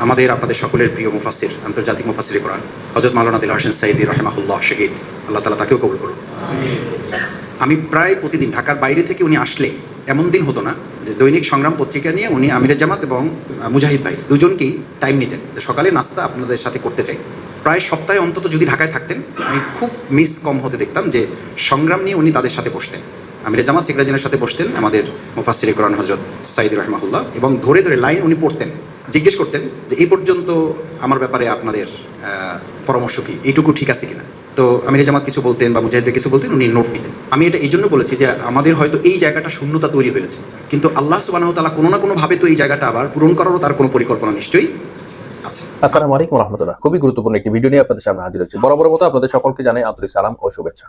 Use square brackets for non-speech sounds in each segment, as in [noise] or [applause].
আমাদের, আপনাদের সকলের প্রিয় মুফাসির আন্তর্জাতিক মুফাসির কোরআন। হজরত মাওলানা দিল হোসেন সাইদি রহমাহুল্লাহ শহীদ। আল্লাহ তালা তাকেও কবুল করুন। আমি প্রায় প্রতিদিন ঢাকার বাইরে থেকে উনি আসলে এমন দিন হতো না যে দৈনিক সংগ্রাম পত্রিকা নিয়ে উনি আমিরের জামাত এবং মুজাহিদ ভাই দুজনকেই টাইম নিতেন। যে সকালে নাস্তা আপনাদের সাথে করতে চাই। প্রায় সপ্তাহে অন্তত যদি ঢাকায় থাকতেন, আমি খুব মিস কম হতে দেখতাম যে সংগ্রাম নিয়ে উনি তাদের সাথে বসতেন। আমির জামাত সেক্রেটারিনের সাথে বসতেন আমাদের মুফাসির কোরআন হজরত সাইদ রহমাহুল্লাহ এবং ধরে ধরে লাইন উনি পড়তেন। জিজ্ঞেস করতেন যে এই পর্যন্ত আমার ব্যাপারে আপনাদের পরামর্শ কি? এইটুকু ঠিক আছে কিনা? তো আমির জামাত কিছু বলতেন বা মুজাহিদ কিছু বলতেন, উনি নোট নিতেন আমি এটা এই জন্য বলেছি যে আমাদের হয়তো এই জায়গাটা শূন্যতা তৈরি হয়েছে। কিন্তু আল্লাহ সুবাহ তালা কোনো না কোনোভাবে তো এই জায়গাটা আবার পূরণ করারও তার কোনো পরিকল্পনা নিশ্চয়ই আসসালামু আলাইকুম রহমতুল্লাহ। খুবই গুরুত্বপূর্ণ একটি ভিডিও নিয়ে আপনাদের সামনে হাজির হচ্ছে বরাবর মতো আপনাদের সকলকে জানাই আন্তরিক সালাম ও শুভেচ্ছা।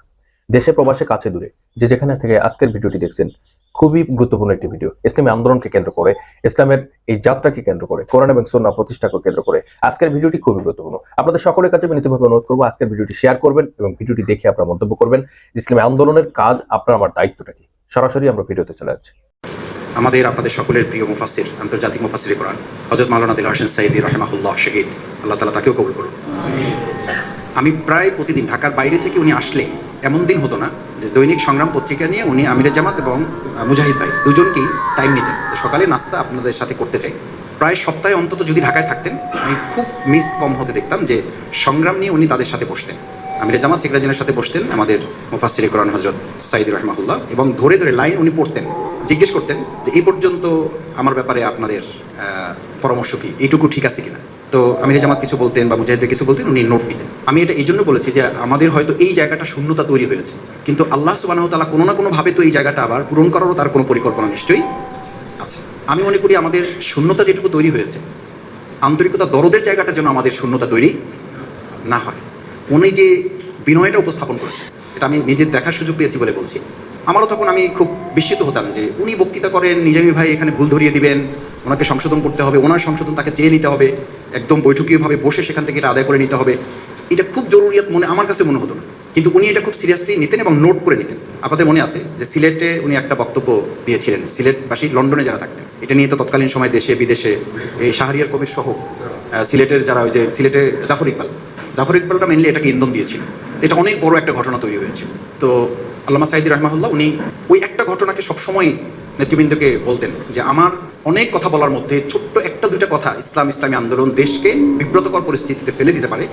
দেশে প্রবাসে কাছে দূরে, যে যেখানে থেকে আজকের ভিডিওটি দেখছেন, খুবই গুরুত্বপূর্ণ একটি ভিডিও। ইসলামী আন্দোলনকে কেন্দ্র করে, ইসলামের এই যাত্রাকে কেন্দ্র করে, কোরআন এবং সন্না প্রতিষ্ঠাকে কেন্দ্র করে আজকের ভিডিওটি খুবই গুরুত্বপূর্ণ। আপনাদের সকলের কাছে বিনীতভাবে অনুরোধ করব আজকের ভিডিওটি শেয়ার করবেন এবং ভিডিওটি দেখে আপনারা মন্তব্য করবেন ইসলামী আন্দোলনের কাজ আপনার আমার দায়িত্বটা কি? সরাসরি আমরা ভিডিওতে চলে যাচ্ছি। আমাদের, আপনাদের সকলের প্রিয় মুফাসির আন্তর্জাতিক মুফাসির কোরআন হজরত মাওলানা দিল হোসেন সাইদি রহমাহুল্লাহ শহীদ, আল্লাহ তালা তাকেও কবুল করুন আমি প্রায় প্রতিদিন ঢাকার বাইরে থেকে উনি আসলে এমন দিন হতো না যে দৈনিক সংগ্রাম পত্রিকা নিয়ে উনি আমিরের জামাত এবং মুজাহিদ ভাই দুজনকেই টাইম নিতেন। সকালে নাস্তা আপনাদের সাথে করতে চাই। প্রায় সপ্তাহে অন্তত যদি ঢাকায় থাকতেন, আমি খুব মিস কম হতে দেখতাম যে সংগ্রাম নিয়ে উনি তাদের সাথে বসতেন। আমিরের জামাত সেক্রেটারিনের সাথে বসতেন আমাদের মুফাসির কোরআন হজরত সাইদ রহমাহুল্লাহ এবং ধরে ধরে লাইন উনি পড়তেন, জিজ্ঞেস করতেন যে এই পর্যন্ত আমার ব্যাপারে আপনাদের পরামর্শ কি? এইটুকু ঠিক আছে কিনা? তো আমির জামাত কিছু বলতেন বা মুজাহিদ কিছু বলতেন, উনি নোট নিতেন আমি এটা এই জন্য বলেছি যে আমাদের হয়তো এই জায়গাটা শূন্যতা তৈরি হয়েছে। কিন্তু আল্লাহ সুবাহ তালা কোনো না কোনোভাবে তো এই জায়গাটা আবার পূরণ করারও তার কোনো পরিকল্পনা নিশ্চয়ই আছে। আমি মনে করি আমাদের শূন্যতা যেটুকু তৈরি হয়েছে, আন্তরিকতা দরদের জায়গাটা যেন আমাদের শূন্যতা তৈরি না হয়। উনি যে বিনয়টা উপস্থাপন করেছেন, এটা আমি নিজের দেখার সুযোগ পেয়েছি বলে বলছি। আমারও তখন আমি খুব বিস্মিত হতাম যে উনি বক্তৃতা করেন, নিজামী ভাই এখানে ভুল ধরিয়ে দিবেন, ওনাকে সংশোধন করতে হবে, ওনার সংশোধন তাকে চেয়ে নিতে হবে, একদম বৈঠকীয়ভাবে বসে সেখান থেকে এটা আদায় করে নিতে হবে। এটা খুব জরুরিয়াত মনে, আমার কাছে মনে হতো না। কিন্তু উনি এটা খুব সিরিয়াসলি নিতেন এবং নোট করে নিতেন। আপনাদের মনে আছে যে সিলেটে উনি একটা বক্তব্য দিয়েছিলেন, সিলেটবাসী লন্ডনে যারা থাকতেন। এটা নিয়ে তো তৎকালীন সময় দেশে, বিদেশে, এই শাহরিয়ার কবির সহ সিলেটের যারা ওই যে, সিলেটে জাফর ইকবাল। জাফর ইকবালটা মেনলি এটাকে ইন্ধন দিয়েছিল। এটা অনেক বড় একটা ঘটনা তৈরি হয়েছে। তো আল্লামা সাইদি রহমাহুল্লাহ, উনি ওই একটা ঘটনাকে সবসময় নেতৃবৃন্দকে বলতেন যে আমার অনেক কথা বলার মধ্যে ছোট্ট একটা দুইটা কথা ইসলাম ইসলামী আন্দোলন দেশকে বিব্রতকর পরিস্থিতিতে ফেলে দিতে পারে,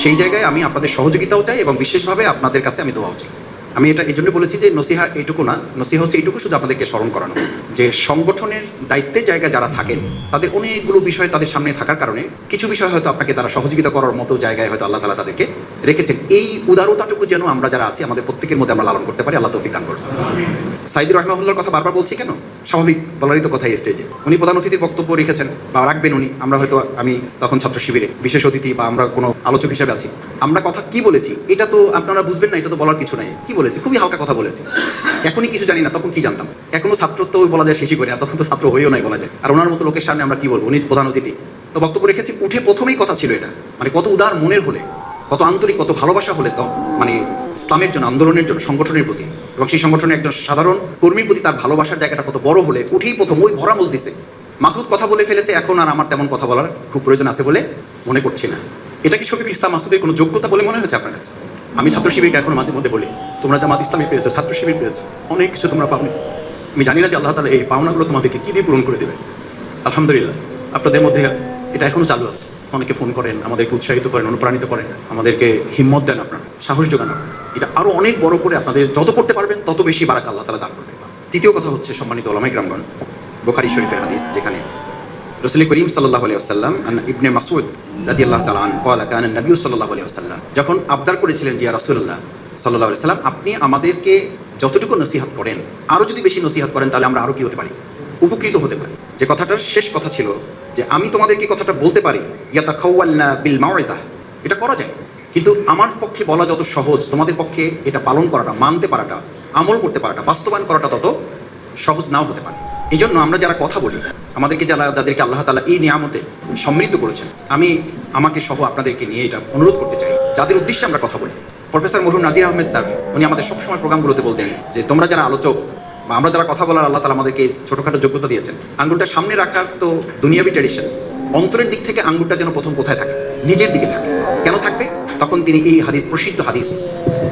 সেই জায়গায় আমি আপনাদের সহযোগিতাও চাই এবং বিশেষভাবে আপনাদের কাছে আমি দোয়াও চাই। আমি এটা এই জন্য বলেছি যে নসিহা এইটুকু না। নসিহা হচ্ছে এইটুকু শুধু আপনাদেরকে স্মরণ করানো। যে সংগঠনের দায়িত্বের জায়গায় যারা থাকেন, তাদের অনেকগুলো বিষয় তাদের সামনে থাকার কারণে কিছু বিষয় হয়তো আপনাকে তারা সহযোগিতা করার মতো জায়গায় হয়তো আল্লাহ তালা তাদেরকে রেখেছেন। এই উদারতাটুকু যেন আমরা যারা আছি, আমাদের প্রত্যেকের মধ্যে আমরা লালন করতে পারি। আল্লাহ তৌফিক দান করুন। সাইদি রহমাহুল্লার কথা বারবার বলছি কেন? স্বাভাবিক বলারই তো কথা স্টেজে উনি প্রধান অতিথির বক্তব্য রেখেছেন বা রাখবেন উনি। আমরা হয়তো আমি তখন ছাত্র শিবিরে, বিশেষ অতিথি বা আমরা কোনো আলোচক হিসেবে আছি। আমরা কথা কি বলেছি? এটা তো আপনারা বুঝবেন না, এটা তো বলার কিছু নাই। কি বলেছি, খুবই হালকা কথা বলেছি। এখনই কিছু জানি না, তখন কি জানতাম? এখনও ছাত্র তো বলা যায়, শেষই করে না, তখন তো ছাত্র হয়েও নাই বলা যায়। আর ওনার মতো লোকের সামনে আমরা কি বলব, উনি প্রধান অতিথি। তো বক্তব্য রেখেছি, উঠে প্রথমেই কথা ছিল এটা। মানে কত উদার মনের হলে, কত আন্তরিক, কত ভালোবাসা হলে তো মানে ইসলামের জন্য, আন্দোলনের জন্য, সংগঠনের প্রতি। এবং সেই সংগঠনের একজন সাধারণ কর্মীর প্রতি তার ভালোবাসার জায়গাটা কত বড় হলে, উঠেই প্রথম ওই ভরা মজলিসে। মাসুদ কথা বলে ফেলেছে, এখন আর আমার তেমন কথা বলার খুব প্রয়োজন আছে বলে মনে করছি না। এটা কি শফিকুল ইসলাম মাসুদের কোনো যোগ্যতা বলে মনে হয়েছে আপনার কাছে? আমি ছাত্র শিবিরকে এখন মাঝে মধ্যে বলি, তোমরা জামাত ইসলামী পেয়েছ ছাত্র শিবির পেয়েছ, অনেক কিছু তোমরা পাওনি। আমি জানি না যে আল্লাহ তালা এই পাওনাগুলো তোমাদেরকে কি দিয়ে পূরণ করে দেবে আলহামদুলিল্লাহ, আপনাদের মধ্যে এটা এখনও চালু আছে। অনেকে ফোন করেন, আমাদেরকে উৎসাহিত করেন, অনুপ্রাণিত করেন, আমাদেরকে হিম্মত দেন আপনারা, সাহস যোগান এটা আরও অনেক বড় করে আপনাদের যত করতে পারবেন, তত বেশি বারাক আল্লাহ তালা দান করবে। তৃতীয় কথা হচ্ছে সম্মানিত ওলামাই গ্রামগণ বোখারি শরীফের হাদিস যেখানে রসুল করিম সাল্লাহ আলিয়া সাল্লাম ইবনে মাসুদ রাদি আল্লাহ তালান কান নবী সাল্লাহ আলিয়া সাল্লাম যখন আবদার করেছিলেন জিয়া রসুল্লাহ সাল্লাহ আলি সাল্লাম আপনি আমাদেরকে যতটুকু নসিহাত করেন, আরও যদি বেশি নসিহাত করেন, তাহলে আমরা আরও কি হতে পারি? উপকৃত হতে পারি। যে কথাটার শেষ কথা ছিল যে, আমি তোমাদেরকে কথাটা বলতে পারি ইয়াতা খাওয়াল্লা বিল মাওয়াইজা এটা করা যায়। কিন্তু আমার পক্ষে বলা যত সহজ, তোমাদের পক্ষে এটা পালন করাটা, মানতে পারাটা, আমল করতে পারাটা, বাস্তবায়ন করাটা তত সহজ নাও হতে পারে। এই জন্য আমরা যারা কথা বলি, আমাদেরকে যারা, যাদেরকে আল্লাহ তালা এই নিয়ামতে সমৃদ্ধ করেছেন, আমি আমাকে সহ আপনাদেরকে নিয়ে এটা অনুরোধ করতে চাই। যাদের উদ্দেশ্যে আমরা কথা বলি, প্রফেসর মরহুম নাজির আহমেদ স্যার, উনি আমাদের সবসময় প্রোগ্রামগুলোতে বলতেন যে, তোমরা যারা আলোচক বা আমরা যারা কথা বলার আল্লাহ তালা আমাদেরকে ছোটখাটো যোগ্যতা দিয়েছেন আঙ্গুলটা সামনে রাখার তো দুনিয়াবি ট্রেডিশন অন্তরের দিক থেকে আঙ্গুরটা যেন প্রথম কোথায় থাকে? নিজের দিকে থাকে। কেন থাকবে? তখন তিনি এই হাদিস, প্রসিদ্ধ হাদিস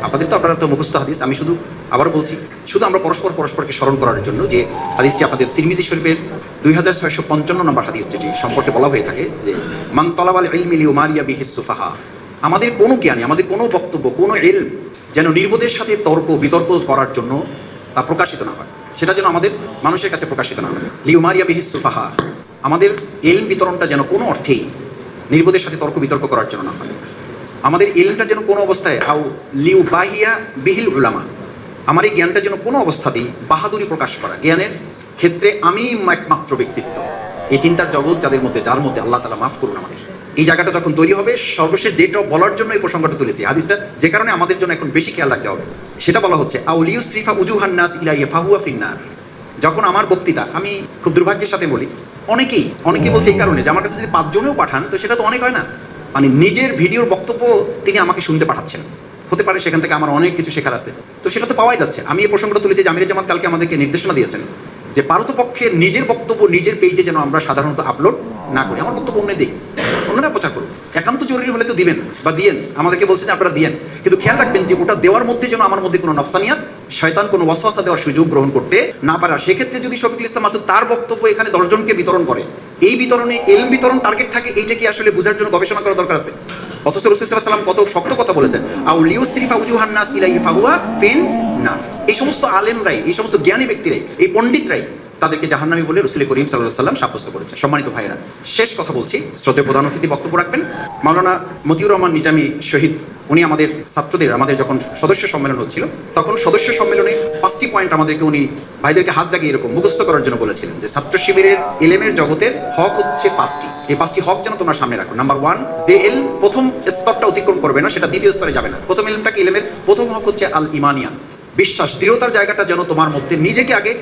আপনাদের তো আপনারা তো মুখস্থ হাদিস, আমি শুধু আবার বলছি, শুধু আমরা পরস্পর পরস্পরকে স্মরণ করার জন্য যে হাদিসটি আপনাদের তিরমিজি শরীফের দুই হাজার ছয়শো পঞ্চান্ন নম্বর হাদিস যেটি সম্পর্কে বলা হয়ে থাকে যে, মান তলাবাল ইলমিলি উমারিয়া বিহিস সুফাহা। আমাদের কোনো জ্ঞানী, আমাদের কোনো বক্তব্য, কোনো এলম যেন নির্বোধের সাথে তর্ক, বিতর্ক করার জন্য তা প্রকাশিত না হয়। সেটা যেন আমাদের মানুষের কাছে প্রকাশিত না হয়। লিউমারিয়া বিহিস সুফাহা। আমাদের এলম বিতরণটা যেন কোনো অর্থেই নির্বোধের সাথে তর্ক, বিতর্ক করার জন্য না হয়। আমাদের এলমটা যেন কোনো অবস্থায় আউ লিউ বাহিয়া বিহিল উলামা। আমার এই জ্ঞানটা যেন কোনো অবস্থাতেই বাহাদুরি প্রকাশ করা। জ্ঞানের ক্ষেত্রে আমি একমাত্র ব্যক্তিত্ব। এই চিন্তার জগৎ যাদের মধ্যে, যার মধ্যে আল্লাহ তালা মাফ করুন আমাদের। এই জায়গাটা যখন তৈরি হবে, সর্বশেষ যেটা বলার জন্য এই প্রসঙ্গটা তুলেছি, হাদিসটা, যে কারণে আমাদের জন্য এখন বেশি খেয়াল রাখতে হবে। সেটা বলা হচ্ছে আউলিউ শ্রীফা উজুহান নাস ইলাইয়া ফাহুয়া ফিন্নার। যখন আমার বক্তৃতা, আমি খুব দুর্ভাগ্যের সাথে বলি, অনেকেই অনেকেই বলছে এই কারণে যে আমার কাছে যদি পাঁচজনেও পাঠান, তো সেটা তো অনেক হয় না। মানে নিজের ভিডিওর বক্তব্য তিনি আমাকে শুনতে পাঠাচ্ছেন। হতে পারে সেখান থেকে আমার অনেক কিছু শেখার আছে। তো সেটা তো পাওয়াই যাচ্ছে। আমি এই প্রসঙ্গটা তুলেছি যে আমির জামাত কালকে আমাদেরকে নির্দেশনা দিয়েছেন যে পারতপক্ষে নিজের বক্তব্য নিজের পেজে যেন আমরা সাধারণত আপলোড না করি। আমার বক্তব্য অন্য দিক। অন্যরা প্রচার করুন একান্ত জরুরি হলে তো দিবেন বা দিয়েন। আমাদেরকে বলছেন আপনারা দিয়েন। কিন্তু খেয়াল রাখবেন যে ওটা দেওয়ার মধ্যে যেন আমার মধ্যে কোনো নফসানিয়াত, শয়তান কোনো ওয়াসওয়াসা দেওয়ার সুযোগ গ্রহণ করতে না পারে। সেক্ষেত্রে যদি শফিকুল ইসলাম মাসুদ তার বক্তব্য এখানে দশজনকে বিতরণ করে এই বিতরণে এলম বিতরণ টার্গেট থাকে, এইটা কি আসলে বোঝার জন্য গবেষণা করা দরকার আছে? অথচ সাল্লাম কত শক্ত কথা বলেছেন এই সমস্ত আলেমরাই, এই সমস্ত জ্ঞানী ব্যক্তিরাই, এই পণ্ডিতরাই তাদেরকে জাহান্নামী বলে রসুল করিম সাল্লাম সাব্যস্ত করেছে সম্মানিত ভাইরা শেষ কথা বলছি। শ্রদ্ধেয় প্রধান অতিথি বক্তব্য রাখবেন। মাওলানা মতিউর রহমান নিজামী শহীদ উনি আমাদের ছাত্রদের, আমাদের যখন সদস্য সম্মেলন হচ্ছিল, তখন সদস্য সম্মেলনে পাঁচটি পয়েন্ট আমাদেরকে উনি ভাইদেরকে হাত জাগিয়ে এরকম মুখস্থ করার জন্য বলেছিলেন যে ছাত্র শিবিরের এলেমের জগতের হক হচ্ছে পাঁচটি। এই পাঁচটি হক যেন তোমরা সামনে রাখো। নাম্বার ওয়ান যে এল প্রথম স্তরটা অতিক্রম করবে না, সেটা দ্বিতীয় স্তরে যাবে না। প্রথম এলমটা কি? এলেমের প্রথম হক হচ্ছে আল ইমানিয়া বিশ্বাস, দৃঢ়তার জায়গাটা যেন তোমার মধ্যে নিজেকে আগে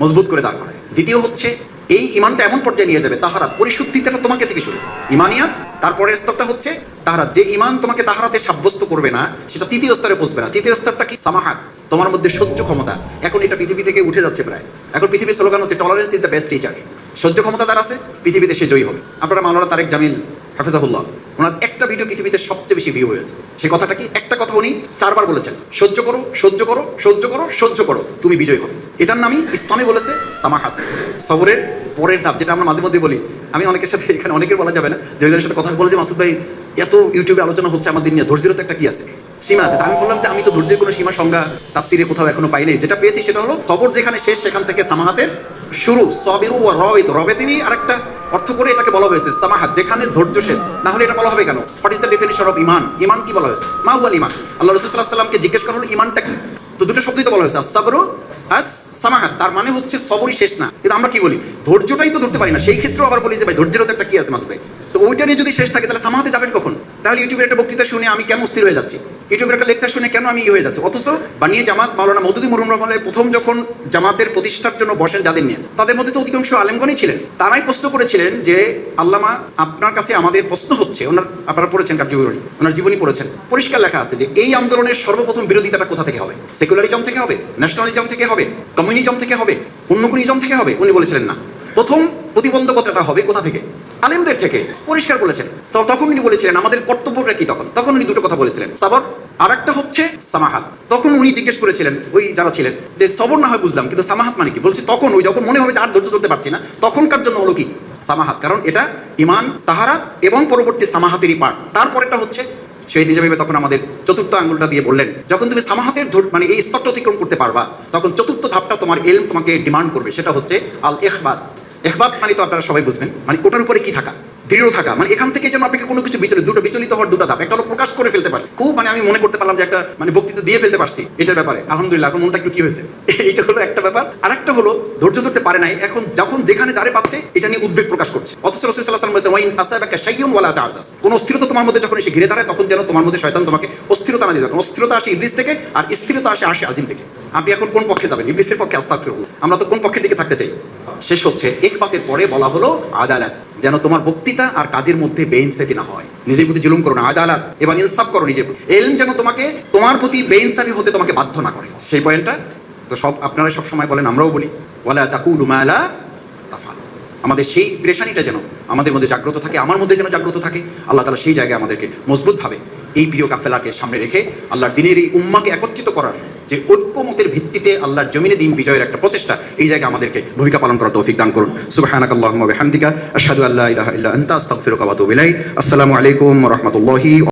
মজবুত করে দাঁড় করায়। দ্বিতীয় হচ্ছে এই ইমানটা এমন পর্যায়ে নিয়ে যাবে তাহারা পরিশুদ্ধিটা তোমাকে থেকে শুরু। ইমানিয়াত, তারপরের স্তরটা হচ্ছে তাহারাত। যে ইমান তোমাকে তাহারাতে সাব্যস্ত করবে না, সেটা তৃতীয় স্তরে পৌঁছবে না। তৃতীয় স্তরটা কি? সামাহাত, তোমার মধ্যে সহ্য ক্ষমতা। এখন এটা পৃথিবী থেকে উঠে যাচ্ছে প্রায়। এখন পৃথিবীর স্লোগান হচ্ছে tolerance is the best teacher সহ্য ক্ষমতা যার আছে, পৃথিবীতে সে জয়ী হবে। আপনারা মাওলানা তারেক জামিল, হাফিজাহুল্লাহ ওনার একটা ভিডিও পৃথিবীতে সবচেয়ে বেশি ভিউ হয়েছে। সেই কথাটা কি? একটা কথা উনি চারবার বলেছেন। সহ্য করো সহ্য করো সহ্য করো সহ্য করো, তুমি বিজয় হবে। এটার নামই ইসলামে বলেছে সামাহাত। সবরের পরের ধাপ, যেটা আমরা মাঝে মধ্যে বলি, আমি অনেকের সাথে এখানে, অনেকের বলা যাবে না, যে একজনের সাথে কথা বলে মাসুদ ভাই, এত ইউটিউবে আলোচনা হচ্ছে আমাদের নিয়ে, ধৈর্যের তো একটা কি আছে? সীমা আছে। আমি বললাম যে, আমি তো ধৈর্যের কোনো সীমা সংজ্ঞা তাফসিরে কোথাও এখনও পাইনি যেটা পেয়েছি সেটা হলো, খবর যেখানে শেষ, সেখান থেকে সামাহাতের শুরু, সবিরু ও রবিত। রবেতেরই আরেকটা অর্থ করে এটাকে বলা হয়েছে, সামাহাত, যেখানে ধৈর্য শেষ। না হলে এটা বলা হবে কেন? What is the definition of ইমান ইমান কি বলা হয়েছে? মা হুয়াল ইমান। আল্লাহ রসুল সাল্লাহ সাল্লামকে জিজ্ঞেস করা হলো, ইমানটা কি? তো দুটো শব্দই তো বলা হয়েছে আসাবরু আস সামাহাত তার মানে হচ্ছে সবরই শেষ না। কিন্তু আমরা কি বলি? ধৈর্যটাই তো ধরতে পারি না। সেই ক্ষেত্রেও আবার বলি যে, ভাই, ধৈর্যের একটা কি আছে মাসুদ তো ওইটা নিয়ে যদি শেষ থাকে, তাহলে সামাহাতে যাবেন কখন? তাহলে ইউটিউবের একটা বক্তৃতা শুনে আমি কেন অস্থির হয়ে যাচ্ছি? ইউটিউবের একটা লেকচার শুনে কেন আমি ইয়ে হয়ে যাচ্ছি? অথচ বানিয়ে জামাত মাওলানা মদুদি মুরুম রহমানের প্রথম যখন জামাতের প্রতিষ্ঠার জন্য বসেন যাদের নিয়ে, তাদের মধ্যে তো অধিকাংশ আলেমগণই ছিলেন। তারাই প্রশ্ন করেছিলেন যে, আল্লামা, আপনার কাছে আমাদের প্রশ্ন হচ্ছে, ওনার, আপনারা পড়েছেন কার্যবিবরণী ওনার জীবনী পড়েছেন। পরিষ্কার লেখা আছে যে, এই আন্দোলনের সর্বপ্রথম বিরোধিতাটা কোথা থেকে হবে? সেকুলারিজম থেকে হবে? ন্যাশনালিজম থেকে হবে? কমিউনিজম থেকে হবে? অন্য কোনো ইজম থেকে হবে? উনি বলেছিলেন না। প্রথম প্রতিবন্ধকতাটা হবে কোথা থেকে? আলেমদের থেকে পরিষ্কার বলেছেন। তো তখন উনি বলেছিলেন, আমাদের কর্তব্যটা কি তখন? তখন উনি দুটো কথা বলেছিলেন। সাবর আর একটা হচ্ছে সামাহাত। তখন উনি জিজ্ঞেস করেছিলেন, ওই যারা ছিলেন, যে সবর না হয় বুঝলাম, কিন্তু সামাহাত মানে কি? বলছে, তখন ওই যখন মনে হবে যে আর ধৈর্য ধরতে পারছি না, তখনকার জন্য হলো কি? সামাহাত। কারণ এটা ইমান তাহারাত এবং পরবর্তী সামাহাতেরই পাঠ। তারপরেটা হচ্ছে সেই হিসেবে তখন আমাদের চতুর্থ আঙ্গুলটা দিয়ে বললেন, যখন তুমি সামাহাতের ধর- মানে এই স্তরটা অতিক্রম করতে পারবা, তখন চতুর্থ ধাপটা তোমার এলম তোমাকে ডিমান্ড করবে, সেটা হচ্ছে আল এখবাদ এখবাদ মানে তো আপনারা সবাই বুঝবেন। মানে ওটার উপরে কি থাকা? দৃঢ় থাকা। মানে এখান থেকে যেন আপনাকে কোনো কিছু বিচলিত দুটো বিচলিত হওয়ার দুটো ধাপ। একটা হলো প্রকাশ করে ফেলতে পারছি। খুব মানে আমি মনে করতে পারলাম যে একটা মানে বক্তৃতা দিয়ে ফেলতে পারছি এটার ব্যাপারে। আলহামদুলিল্লাহ এখন মনটা একটু কি হয়েছে? [laughs] এইটা হলো একটা ব্যাপার। আর একটা হলো, ধৈর্য ধরতে পারে নাই। এখন যখন যেখানে যারে পাচ্ছে, এটা নিয়ে উদ্বেগ প্রকাশ করছে। অথচ রসুল সাল্লাহ সাল্লাম বলেছে ওয়াইন আসাবাকা শাইয়ুন ওয়ালা তাআজাস কোন অস্থিরতা তোমার মধ্যে যখন এসে ঘিরে দাঁড়ায়, তখন যেন তোমার মধ্যে শয়তান তোমাকে অস্থিরতা না দিবে কারণ অস্থিরতা আসে ইবলিস থেকে, আর স্থিরতা আসে আসে আজিম থেকে। আপনি এখন কোন পক্ষে যাবেন? ইবলিসের পক্ষে, আস্তাগফিরুল্লাহ। আমরা তো কোন পক্ষের দিকে থাকতে চাই? শেষ হচ্ছে, এক পাতের পরে বলা হলো আদালত। যেন তোমার বক্তৃতা আর কাজের মধ্যে বেইনসাফি না হয়। নিজের প্রতি জুলুম করো না, আদালত। এবং ইনসাফ করো নিজের প্রতি। এলম যেন তোমাকে, তোমার প্রতি বেইনসাফি হতে তোমাকে বাধ্য না করে। সেই পয়েন্টটা তো সব আপনারা সব সময় বলেন, আমরাও বলি। ওয়ালা তাকুলু মা লা তাফাল। আমাদের সেই প্রেশানিটা যেন আমাদের মধ্যে জাগ্রত থাকে, আমার মধ্যে যেন জাগ্রত থাকে, আল্লাহ তালা সেই জায়গায় আমাদেরকে মজবুতভাবে এই প্রিয় কাফেলাকে সামনে রেখে আল্লাহর দিনের এই উম্মাকে একত্রিত করার যে ঐক্যমতের ভিত্তিতে আল্লাহর জমিনে দিন বিজয়ের একটা প্রচেষ্টা, এই জায়গায় আমাদেরকে ভূমিকা পালন করার তৌফিক দান করুন। সুবাহ আসসালামু আলাইকুম ওয়া রাহমাতুল্লাহি